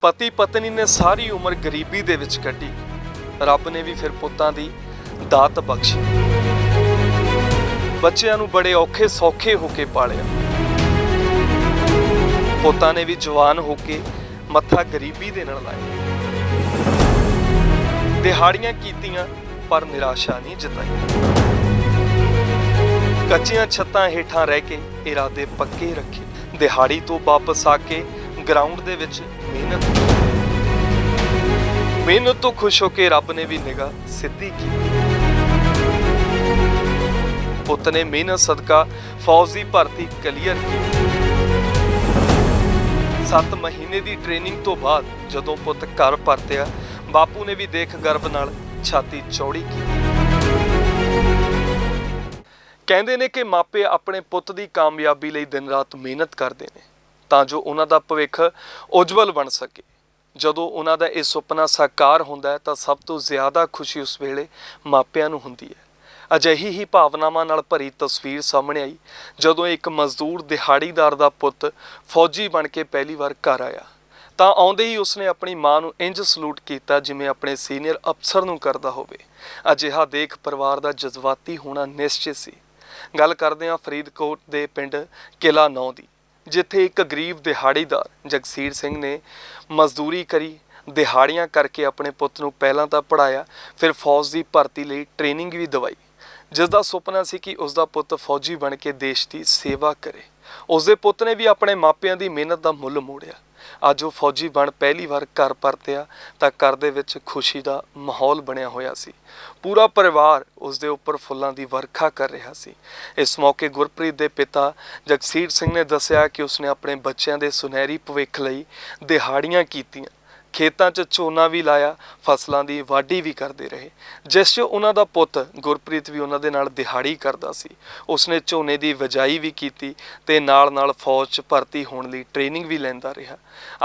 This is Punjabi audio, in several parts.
ਪਤੀ ਪਤਨੀ ਨੇ ਸਾਰੀ ਉਮਰ ਗਰੀਬੀ ਦੇ ਵਿੱਚ ਕੱਢੀ। ਰੱਬ ਨੇ ਵੀ ਫਿਰ ਪੁੱਤਾਂ ਦੀ ਦਾਤ ਬਖਸ਼ੀ। ਬੱਚਿਆਂ ਨੂੰ ਬੜੇ ਔਖੇ ਸੌਖੇ ਹੋ ਕੇ ਪਾਲਿਆ। ਪੁੱਤਾਂ ਨੇ ਵੀ ਜਵਾਨ ਹੋ ਕੇ ਮੱਥਾ ਗਰੀਬੀ ਦੇ ਨਾਲ ਲਾਇਆ। ਦਿਹਾੜੀਆਂ ਕੀਤੀਆਂ, ਪਰ ਨਿਰਾਸ਼ਾ ਨਹੀਂ ਜਤਾਈ। ਕੱਚੀਆਂ ਛੱਤਾਂ ਹੇਠਾਂ ਰਹਿ ਕੇ ਇਰਾਦੇ ਪੱਕੇ ਰੱਖੇ। ਦਿਹਾੜੀ ਤੋਂ ਵਾਪਸ ਆ ਕੇ ਗਰਾਊਂਡ ਦੇ ਵਿੱਚ ਮਿਹਨਤ ਮਿਹਨਤ ਤੋਂ ਖੁਸ਼ ਹੋ ਕੇ ਰੱਬ ਨੇ ਵੀ ਨਿਗਾਹ ਸਿੱਧੀ ਕੀਤੀ। ਪੁੱਤ ਨੇ ਮਿਹਨਤ, ਸਦਕਾ, ਫੌਜ ਦੀ ਭਰਤੀ ਕਲੀਅਰ ਕੀਤੀ। 7 ਮਹੀਨੇ ਦੀ ਟ੍ਰੇਨਿੰਗ ਤੋਂ ਬਾਅਦ ਜਦੋਂ ਪੁੱਤ ਘਰ ਪਰਤਿਆ, ਬਾਪੂ ਨੇ ਵੀ ਦੇਖ ਗਰਭ ਨਾਲ ਛਾਤੀ ਚੌੜੀ ਕੀਤੀ। ਕਹਿੰਦੇ ਨੇ ਕਿ ਮਾਪੇ ਆਪਣੇ ਪੁੱਤ ਦੀ ਕਾਮਯਾਬੀ ਲਈ ਦਿਨ ਰਾਤ ਮਿਹਨਤ ਕਰਦੇ ਨੇ। ਤਾਂ ਜੋ ਉਹਨਾਂ ਦਾ ਭਵਿੱਖ ਉਜਵਲ ਬਣ ਸਕੇ। ਜਦੋਂ ਉਹਨਾਂ ਦਾ ਇਹ ਸੁਪਨਾ ਸਾਕਾਰ ਹੁੰਦਾ ਹੈ, ਤਾਂ ਸਭ ਤੋਂ ਜ਼ਿਆਦਾ ਖੁਸ਼ੀ ਉਸ ਵੇਲੇ ਮਾਪਿਆਂ ਨੂੰ ਹੁੰਦੀ ਹੈ। ਅਜਿਹੀ ਹੀ ਭਾਵਨਾਵਾਂ ਨਾਲ ਭਰੀ ਤਸਵੀਰ ਸਾਹਮਣੇ ਆਈ, ਜਦੋਂ ਇੱਕ ਮਜ਼ਦੂਰ ਦਿਹਾੜੀਦਾਰ ਦਾ ਪੁੱਤ ਫੌਜੀ ਬਣ ਕੇ ਪਹਿਲੀ ਵਾਰ ਘਰ ਆਇਆ। ਤਾਂ ਆਉਂਦੇ ਹੀ ਉਸਨੇ ਆਪਣੀ ਮਾਂ ਨੂੰ ਇੰਜ ਸਲੂਟ ਕੀਤਾ ਜਿਵੇਂ ਆਪਣੇ ਸੀਨੀਅਰ ਅਫਸਰ ਨੂੰ ਕਰਦਾ ਹੋਵੇ। ਅਜਿਹਾ ਦੇਖ ਪਰਿਵਾਰ ਦਾ ਜਜ਼ਬਾਤੀ ਹੋਣਾ ਨਿਸ਼ਚਿਤ ਸੀ। ਗੱਲ ਕਰਦੇ ਹਾਂ ਫਰੀਦਕੋਟ ਦੇ ਪਿੰਡ ਕਿਲਾ ਨੌ ਦੀ। ਜਿੱਥੇ ਇੱਕ ਗਰੀਬ ਦਿਹਾੜੀਦਾਰ ਜਗਸੀਰ ਸਿੰਘ ਨੇ ਮਜ਼ਦੂਰੀ ਕਰੀ, ਦਿਹਾੜੀਆਂ ਕਰਕੇ ਆਪਣੇ ਪੁੱਤ ਨੂੰ ਪਹਿਲਾਂ ਤਾਂ ਪੜਾਇਆ ਫਿਰ ਫੌਜ ਦੀ ਭਰਤੀ ਲਈ ਟ੍ਰੇਨਿੰਗ ਵੀ ਦਵਾਈ। ਜਿਸ ਦਾ ਸੁਪਨਾ ਸੀ ਕਿ ਉਸ ਦਾ ਪੁੱਤ ਫੌਜੀ ਬਣ ਕੇ ਦੇਸ਼ ਦੀ ਸੇਵਾ ਕਰੇ। ਉਸ ਦੇ ਪੁੱਤ ਨੇ ਵੀ ਆਪਣੇ ਮਾਪਿਆਂ ਦੀ ਮਿਹਨਤ ਦਾ ਮੁੱਲ ਮੋੜਿਆ। ਅੱਜ ਉਹ ਫੌਜੀ ਬਣ ਪਹਿਲੀ ਵਾਰ ਘਰ ਪਰਤਿਆ ਤਾਂ ਘਰ ਦੇ ਵਿੱਚ ਖੁਸ਼ੀ ਦਾ ਮਾਹੌਲ ਬਣਿਆ ਹੋਇਆ ਸੀ। ਪੂਰਾ ਪਰਿਵਾਰ ਉਸ ਦੇ ਉੱਪਰ ਫੁੱਲਾਂ ਦੀ ਵਰਖਾ ਕਰ ਰਿਹਾ ਸੀ। ਇਸ ਮੌਕੇ ਗੁਰਪ੍ਰੀਤ ਦੇ ਪਿਤਾ ਜਗਸੀਰ ਸਿੰਘ ਨੇ ਦੱਸਿਆ ਕਿ ਉਸਨੇ ਆਪਣੇ ਬੱਚਿਆਂ ਦੇ ਸੁਨਹਿਰੀ ਭਵਿੱਖ ਲਈ ਦਿਹਾੜੀਆਂ ਕੀਤੀਆਂ। ਖੇਤਾਂ 'ਚ ਝੋਨਾ ਵੀ ਲਾਇਆ, ਫਸਲਾਂ ਦੀ ਵਾਢੀ ਵੀ ਕਰਦੇ ਰਹੇ। ਜਿਸ 'ਚ ਉਹਨਾਂ ਦਾ ਪੁੱਤ ਗੁਰਪ੍ਰੀਤ ਵੀ ਉਹਨਾਂ ਦੇ ਨਾਲ ਦਿਹਾੜੀ ਕਰਦਾ ਸੀ। ਉਸਨੇ ਝੋਨੇ ਦੀ ਵਜਾਈ ਵੀ ਕੀਤੀ ਤੇ ਨਾਲ-ਨਾਲ ਫੌਜ 'ਚ ਭਰਤੀ ਹੋਣ ਲਈ ਟ੍ਰੇਨਿੰਗ ਵੀ ਲੈਂਦਾ ਰਿਹਾ।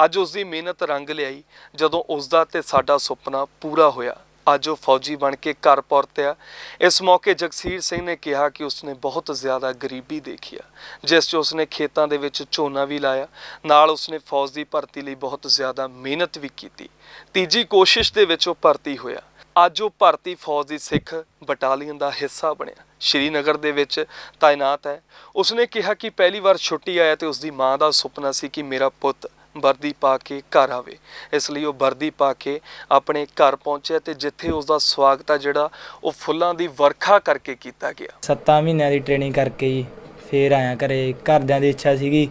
ਅੱਜ ਉਸ ਦੀ ਮਿਹਨਤ ਰੰਗ ਲਿਆਈ, ਜਦੋਂ ਉਸ ਦਾ ਤੇ ਸਾਡਾ ਸੁਪਨਾ ਪੂਰਾ ਹੋਇਆ। ਅੱਜ ਉਹ ਫੌਜੀ ਬਣ ਕੇ ਘਰ ਪਰਤਿਆ ਇਸ ਮੌਕੇ ਜਗਸੀਰ ਸਿੰਘ ਨੇ ਕਿਹਾ ਕਿ ਉਸਨੇ ਬਹੁਤ ਜ਼ਿਆਦਾ ਗਰੀਬੀ ਦੇਖੀ ਆ, ਜਿਸ 'ਚ ਉਸਨੇ ਖੇਤਾਂ ਦੇ ਵਿੱਚ ਝੋਨਾ ਵੀ ਲਾਇਆ। ਨਾਲ ਉਸਨੇ ਫੌਜ ਦੀ ਭਰਤੀ ਲਈ ਬਹੁਤ ਜ਼ਿਆਦਾ ਮਿਹਨਤ ਵੀ ਕੀਤੀ। ਤੀਜੀ ਕੋਸ਼ਿਸ਼ ਦੇ ਵਿੱਚ ਉਹ ਭਰਤੀ ਹੋਇਆ। ਅੱਜ ਉਹ ਭਾਰਤੀ ਫੌਜ ਦੀ ਸਿੱਖ ਬਟਾਲੀਅਨ ਦਾ ਹਿੱਸਾ ਬਣਿਆ। ਸ਼੍ਰੀਨਗਰ ਦੇ ਵਿੱਚ ਤਾਇਨਾਤ ਹੈ। ਉਸਨੇ ਕਿਹਾ ਕਿ ਪਹਿਲੀ ਵਾਰ ਛੁੱਟੀ ਆਇਆ ਤੇ ਉਸਦੀ ਮਾਂ ਦਾ ਸੁਪਨਾ ਸੀ ਕਿ ਮੇਰਾ ਪੁੱਤ ਵਰਦੀ ਪਾ ਕੇ ਘਰ ਆਵੇ। ਇਸ ਲਈ ਉਹ ਵਰਦੀ ਪਾ ਕੇ ਆਪਣੇ ਘਰ ਪਹੁੰਚਿਆ ਤੇ ਜਿੱਥੇ ਉਸ ਦਾ ਸਵਾਗਤ ਆ ਜਿਹੜਾ ਉਹ ਫੁੱਲਾਂ ਦੀ ਵਰਖਾ ਕਰਕੇ ਕੀਤਾ ਗਿਆ। ਸੱਤਾਂ ਮਹੀਨਿਆਂ ਦੀ ਟ੍ਰੇਨਿੰਗ ਕਰਕੇ ਜੀ ਫੇਰ ਆਇਆ ਘਰੇ। ਘਰਦਿਆਂ ਦੀ ਇੱਛਾ ਸੀਗੀ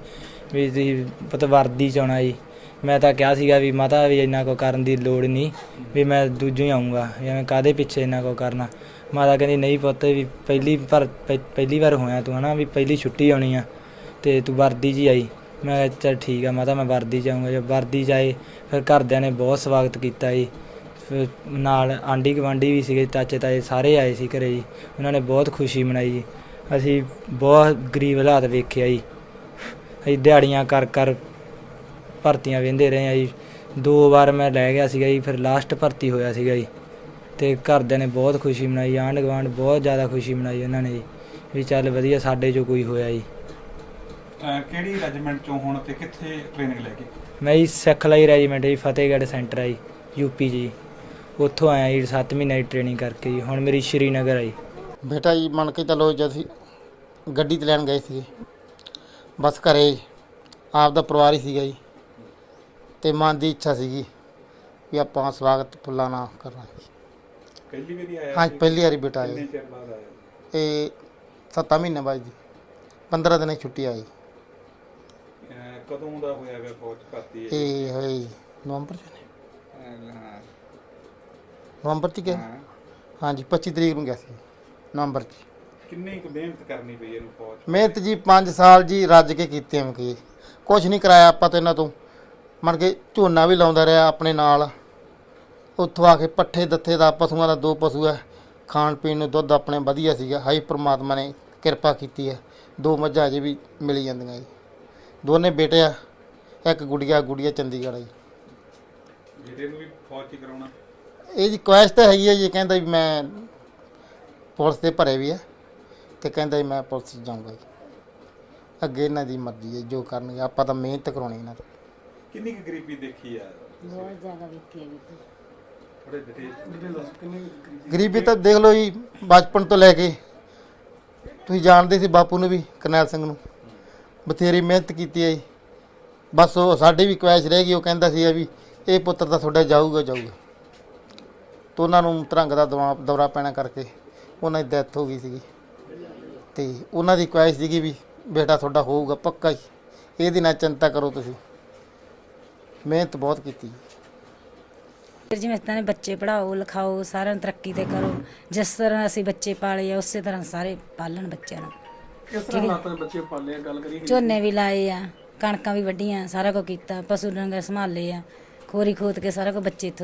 ਵੀ ਤੁਸੀਂ ਪਤ ਵਰਦੀ ਚ ਆਉਣਾ ਜੀ। ਮੈਂ ਤਾਂ ਕਿਹਾ ਸੀਗਾ ਵੀ ਮਾਤਾ ਵੀ ਇੰਨਾ ਕੋ ਕਰਨ ਦੀ ਲੋੜ ਨਹੀਂ ਵੀ ਮੈਂ ਦੂਜੋਂ ਹੀ ਆਉਂਗਾ ਮੈਂ ਕਾਦੇ ਪਿੱਛੇ ਇੰਨਾ ਕੋ ਕਰਨਾ। ਮਾਤਾ ਕਹਿੰਦੀ, ਨਹੀਂ ਪੁੱਤ ਵੀ ਪਹਿਲੀ ਪਰ ਪਹਿ- ਪਹਿਲੀ ਵਾਰ ਹੋਇਆ ਤੂੰ ਹਨਾ ਵੀ ਪਹਿਲੀ ਛੁੱਟੀ ਆਉਣੀ ਆ ਤੇ ਤੂੰ ਵਰਦੀ 'ਚ ਹੀ ਆਈ। ਮੈਂ ਕਿਹਾ ਚੱਲ ਠੀਕ ਆ, ਮਾਤਾ ਮੈਂ ਵਰਦੀ ਜਾਊਂਗਾ, ਜੇ ਵਰਦੀ 'ਚ ਆਏ ਫਿਰ ਘਰਦਿਆਂ ਨੇ ਬਹੁਤ ਸਵਾਗਤ ਕੀਤਾ ਜੀ। ਫਿਰ ਨਾਲ ਆਂਢੀ ਗੁਆਂਢੀ ਵੀ ਸੀਗੇ, ਚਾਚੇ ਤਾਏ ਸਾਰੇ ਆਏ ਸੀ ਘਰੇ ਜੀ। ਉਹਨਾਂ ਨੇ ਬਹੁਤ ਖੁਸ਼ੀ ਮਨਾਈ ਜੀ। ਅਸੀਂ ਬਹੁਤ ਗਰੀਬ ਹਾਲਾਤ ਵੇਖਿਆ ਜੀ। ਅਸੀਂ ਦਿਹਾੜੀਆਂ ਕਰ ਕਰ ਭਰਤੀਆਂ ਵੇਂਦੇ ਰਹੇ ਆ ਜੀ। ਦੋ ਵਾਰ ਮੈਂ ਲੈ ਗਿਆ ਸੀਗਾ ਜੀ, ਫਿਰ ਲਾਸਟ ਭਰਤੀ ਹੋਇਆ ਸੀਗਾ ਜੀ। ਤੇ ਘਰਦਿਆਂ ਨੇ ਬਹੁਤ ਖੁਸ਼ੀ ਮਨਾਈ, ਆਂਢ ਗੁਆਂਢ ਬਹੁਤ ਜ਼ਿਆਦਾ ਖੁਸ਼ੀ ਮਨਾਈ ਉਹਨਾਂ ਨੇ ਜੀ। ਵੀ ਚੱਲ ਵਧੀਆ ਸਾਡੇ ਚੋਂ ਕੋਈ ਹੋਇਆ ਜੀ। ਕਿਹੜੀ ਰੈਜੀਮੈਂਟ ਚੋਂ ਹੁਣ ਤੇ ਕਿੱਥੇ ਟ੍ਰੇਨਿੰਗ ਲੈ ਕੇ? ਮੈਂ ਜੀ ਸਿੱਖ ਲਈ ਰੈਜੀਮੈਂਟ ਜੀ ਫਤਿਹਗੜ੍ਹ ਸੈਂਟਰ ਆ ਜੀ ਯੂਪੀ ਜੀ। ਉੱਥੋਂ ਆਇਆ ਜੀ 7 ਮਹੀਨੇ ਦੀ ਟ੍ਰੇਨਿੰਗ ਕਰਕੇ ਜੀ ਹੁਣ ਮੇਰੀ ਸ਼੍ਰੀਨਗਰ ਆ ਜੀ। ਬੇਟਾ ਜੀ ਮੰਨ ਕੇ ਚੱਲੋ ਜਦ ਅਸੀਂ ਗੱਡੀ ਤੇ ਲੈਣ ਗਏ ਸੀ ਬਸ ਘਰੇ ਆਪ ਦਾ ਪਰਿਵਾਰ ਹੀ ਸੀਗਾ ਜੀ। ਤੇ ਮਨ ਦੀ ਇੱਛਾ ਸੀਗੀ ਵੀ ਆਪਾਂ ਸਵਾਗਤ ਫੁੱਲਾਂ ਨਾਲ ਕਰਨਾ ਜੀ ਪਹਿਲੀ ਵਾਰੀ ਆਇਆ ਹਾਂ? ਪਹਿਲੀ ਵਾਰੀ ਬੇਟਾ ਆਇਆ। ਇਹ 7 ਮਹੀਨੇ ਬਾਅਦ ਜੀ 15 ਦਿਨਾਂ ਦੀ ਛੁੱਟੀ ਆਈ। ਕਦੋਂ ਦਾ ਹੋਇਆ ਗਾ ਫੌਜ 'ਚ ਭਰਤੀ ਇਹ? ਇਹ ਹੋਈ ਨਵੰਬਰ ਚ ਨੇ? ਨਵੰਬਰ ਚ ਗਿਆ? ਹਾਂਜੀ 25 ਤਰੀਕ ਨੂੰ ਗਿਆ ਸੀ ਨਵੰਬਰ ਚ। ਕਿੰਨੀ ਕੁ ਮਿਹਨਤ ਕਰਨੀ ਪਈ ਇਹਨੂੰ ਫੌਜ? ਮਿਹਨਤ ਜੀ 5 ਸਾਲ ਜੀ ਰੱਜ ਕੇ ਕੀਤੀ ਐਮ ਕੀ ਕੁਝ ਨਹੀਂ ਕਰਾਇਆ ਆਪਾਂ ਤੇ ਇਹਨਾਂ ਤੋਂ। ਮੰਨ ਕੇ ਝੋਨਾ ਵੀ ਲਾਉਂਦਾ ਰਿਹਾ ਆਪਣੇ ਨਾਲ। ਉੱਥੋਂ ਆ ਕੇ ਪੱਠੇ ਦੱਥੇ ਦਾ ਪਸ਼ੂਆਂ ਦਾ ਦੋ ਪਸ਼ੂ ਹੈ ਖਾਣ ਪੀਣ ਨੂੰ ਦੁੱਧ ਆਪਣੇ ਵਧੀਆ ਸੀਗਾ। ਹਾਈ ਪ੍ਰਮਾਤਮਾ ਨੇ ਕਿਰਪਾ ਕੀਤੀ ਹੈ ਦੋ ਮੱਝਾਂ ਅਜੇ ਵੀ ਮਿਲੀ ਜਾਂਦੀਆਂ ਜੀ। ਦੋਨੇ ਬੇਟੇ ਆ ਇੱਕ ਗੁੜੀਆ ਗੁੜੀਆ ਚੰਡੀਗੜ੍ਹ ਆ ਜੀ। ਬੇਟੇ ਨੂੰ ਵੀ ਫੌਜ 'ਚ ਕਰਾਉਣਾ? ਇਹ ਜੀ ਕੁਐਸ਼ ਤਾਂ ਹੈਗੀ ਹੈ ਜੀ ਕਹਿੰਦਾ ਵੀ ਮੈਂ ਪੁਲਿਸ ਦੇ ਭਰੇ ਵੀ ਹੈ ਤੇ ਕਹਿੰਦਾ ਜੀ ਮੈਂ ਪੁਲਿਸ 'ਚ ਜਾਊਂਗਾ ਜੀ। ਅੱਗੇ ਇਹਨਾਂ ਦੀ ਮਰਜ਼ੀ ਹੈ ਜੋ ਕਰਨਗੇ ਆਪਾਂ ਤਾਂ ਮਿਹਨਤ ਕਰਾਉਣੀ ਇਹਨਾਂ ਤੋਂ। ਕਿੰਨੀ ਕੁ ਗਰੀਬੀ ਦੇਖੀ ਆ? ਬਹੁਤ ਜ਼ਿਆਦਾ ਵਿੱਕੀ ਹੈ ਵੀਰ ਗਰੀਬੀ ਤਾਂ ਦੇਖ ਲਓ ਜੀ ਬਚਪਨ ਤੋਂ ਲੈ ਕੇ। ਤੁਸੀਂ ਜਾਣਦੇ ਸੀ ਬਾਪੂ ਨੂੰ ਵੀ ਕਰਨੈਲ ਸਿੰਘ ਨੂੰ। ਬਥੇਰੀ ਮਿਹਨਤ ਕੀਤੀ ਹੈ ਜੀ। ਬਸ ਉਹ ਸਾਡੀ ਵੀ ਕੁਐਸ਼ ਰਹਿ ਗਈ, ਉਹ ਕਹਿੰਦਾ ਸੀ ਵੀ ਇਹ ਪੁੱਤਰ ਤਾਂ ਤੁਹਾਡਾ ਜਾਊਗਾ ਜਾਊਗਾ। ਤਾਂ ਉਹਨਾਂ ਨੂੰ ਤਰੰਗ ਦਾ ਦਵਾ ਦੌਰਾ ਪੈਣਾ ਕਰਕੇ ਉਹਨਾਂ ਦੀ ਡੈਥ ਹੋ ਗਈ ਸੀਗੀ। ਤੇ ਉਹਨਾਂ ਦੀ ਕੁਐਸ਼ ਸੀਗੀ ਵੀ ਬੇਟਾ ਤੁਹਾਡਾ ਹੋਊਗਾ ਪੱਕਾ ਹੀ। ਇਹਦੀ ਨਾ ਚਿੰਤਾ ਕਰੋ ਤੁਸੀਂ। ਮਿਹਨਤ ਬਹੁਤ ਕੀਤੀ ਵੀਰ ਜਿਵੇਂ ਤਾਂ ਨੇ ਬੱਚੇ ਪੜਾਓ ਲਿਖਾਓ, ਸਾਰਿਆਂ ਨੂੰ ਤਰੱਕੀ ਤੇ ਕਰੋ। ਜਿਸ ਤਰ੍ਹਾਂ ਅਸੀਂ ਬੱਚੇ ਪਾਲੇ ਆ, ਉਸੇ ਤਰ੍ਹਾਂ ਸਾਰੇ ਪਾਲਣ ਬੱਚਿਆਂ ਨੂੰ। ਕਿਸ ਤਰ੍ਹਾਂ ਹਾਲਾਤਾਂ ਦੇ ਬੱਚੇ ਪਾਲੇ ਆ ਗੱਲ ਕਰੀਏ ਝੋਨੇ ਵੀ ਲਾਏ ਆ ਕਣਕਾਂ ਵੀ ਵੱਢੀਆਂ ਸਾਰਾ ਕੁਝ ਕੀਤਾ ਪਸ਼ੂ ਡੰਗਰ ਸੰਭਾਲੇ ਆ ਖੋਰੀ ਖੋਤ ਕੇ ਸਾਰਾ ਕੁਝ ਬੱਚੇ ਇੱਥੋਂ